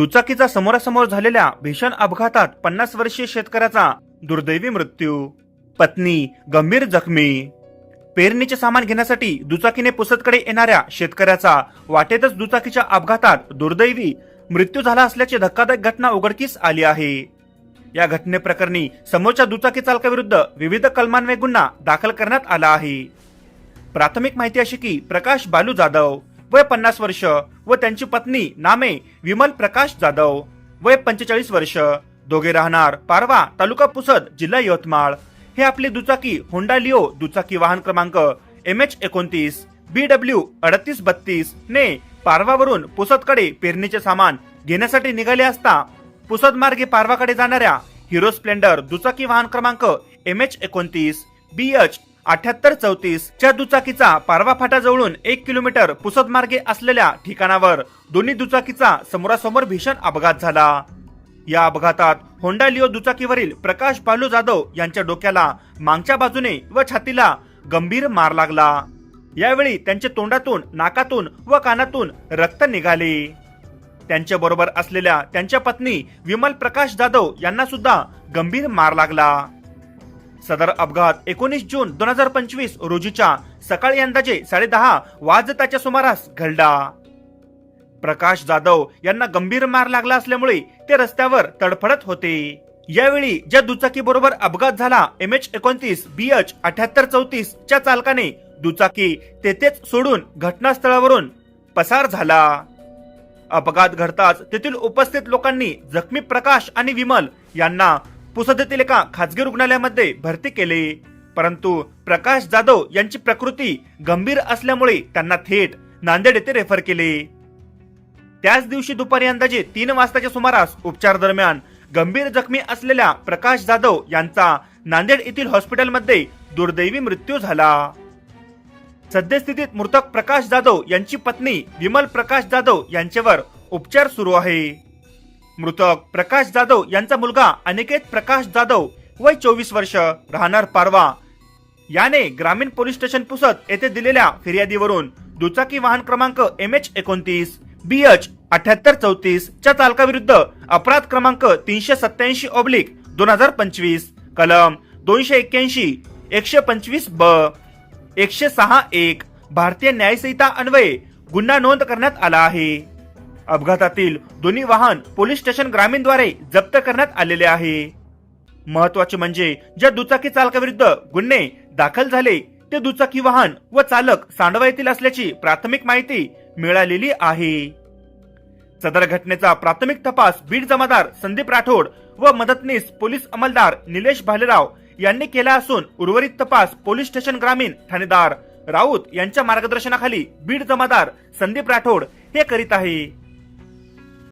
दुचाकीचा समोरासमोर झालेल्या भीषण अपघातात पन्नास वर्षीय शेतकऱ्याचा दुर्दैवी मृत्यू. पत्नी गंभीर जखमी. पेरणीचे सामान घेण्यासाठी दुचाकीने पुसदकडे येणाऱ्या शेतकऱ्याचा वाटेतच दुचाकीच्या अपघातात दुर्दैवी मृत्यू झाला असल्याची धक्कादायक घटना उघडकीस आली आहे. या घटनेप्रकरणी समोरच्या दुचाकी चालकाविरुद्ध विविध कलमान्वये गुन्हा दाखल करण्यात आला आहे. प्राथमिक माहिती अशी की प्रकाश बालू जाधव. वय पन्नास वर्ष व त्यांची पत्नी नामे विमल प्रकाश जाधव. वय पंचेचाळीस वर्ष दोघे राहणार पारवा तालुका पुसद जिल्हा यवतमाळ. हे आपली दुचाकी होंडा लिओ दुचाकी वाहन क्रमांक एम एच एकोणतीस बी डब्ल्यू अडतीस बत्तीस ने पारवावरून पुसदकडे पेरणीचे सामान घेण्यासाठी निघाले असता पुसद मार्गे पारवाकडे जाणाऱ्या हिरो स्प्लेंडर दुचाकी वाहन क्रमांक एम एच एकोणतीस बी एच अठ्याहत्तर चौतीस च्या दुचाकीचा पारवा फाटाजवळून एक किलोमीटर पुसद मार्गे असलेल्या ठिकाणावर दोन्ही दुचाकीचा समोरासमोर भीषण अपघात झाला. या अपघातात होंडा लिओ दुचाकीवरील प्रकाश बालू जाधव यांच्या डोक्याला मागच्या बाजूने व छातीला गंभीर मार लागला. यावेळी त्यांच्या तोंडातून नाकातून व कानातून रक्त निघाले. त्यांच्या बरोबर असलेल्या त्यांच्या पत्नी विमल प्रकाश जाधव यांना सुद्धा गंभीर मार लागला. सदर अपघात एकोणीस जून दोन हजार पंचवीस रोजीच्या सकाळी अंदाजे साडेदहा वाजताच्या सुमारास घडला. प्रकाश जाधव यांना गंभीर मार लागला असल्यामुळे ते रस्त्यावर तडफडत होते. यावेळी ज्या दुचाकी बरोबर अपघात झाला एम एच एकोणतीस बी एच अठ्याहत्तर चौतीस च्या चालकाने दुचाकी तेथेच सोडून घटनास्थळावरून पसार झाला. अपघात घडताच तेथील उपस्थित लोकांनी जखमी प्रकाश आणि विमल यांना पुसदेतील एका खाजगी रुग्णालयामध्ये भरती केले. परंतु प्रकाश जाधव यांची प्रकृती गंभीर असल्यामुळे त्यांना थेट नांदेड येथे रेफर केले. त्याच दिवशी दुपारी अंदाजे तीन वाजताच्या सुमारास उपचार दरम्यान गंभीर जखमी असलेल्या प्रकाश जाधव यांचा नांदेड येथील हॉस्पिटलमध्ये दुर्दैवी मृत्यू झाला. सद्यस्थितीत मृतक प्रकाश जाधव यांची पत्नी विमल प्रकाश जाधव यांच्यावर उपचार सुरू आहे. मृतक. प्रकाश जाधव यांचा मुलगा अनिकेत प्रकाश जाधव वय चोवीस वर्ष राहणार पारवा. याने ग्रामीण पोलीस स्टेशन पुसत येथे दिलेल्या फिर्यादीवरून दुचाकी वाहन क्रमांक एम एच एकोणतीस बी एच अठ्याहत्तर चौतीस च्या चालकाविरुद्ध अपराध क्रमांक तीनशे सत्याऐंशी ऑब्लिक दोन हजार पंचवीस कलम दोनशे एक्क्याऐंशी एकशे पंचवीस ब एकशे सहा एक भारतीय न्यायसंहिता अन्वये गुन्हा नोंद करण्यात आला आहे. अपघातातील दोन्ही वाहन पोलीस स्टेशन ग्रामीणद्वारे जप्त करण्यात आलेले आहे. महत्त्वाचे म्हणजे ज्या दुचाकी चालकाविरुद्ध गुन्हे दाखल झाले ते दुचाकी वाहन व चालक सांडवा येथील असल्याची प्राथमिक माहिती मिळालेली आहे. सदर घटनेचा प्राथमिक तपास बीड जमादार संदीप राठोड व मदतनीस पोलीस अंमलदार निलेश भालेराव यांनी केला असून उर्वरित तपास पोलीस स्टेशन ग्रामीण ठाणेदार राऊत यांच्या मार्गदर्शनाखाली बीड जमादार संदीप राठोड हे करीत आहे.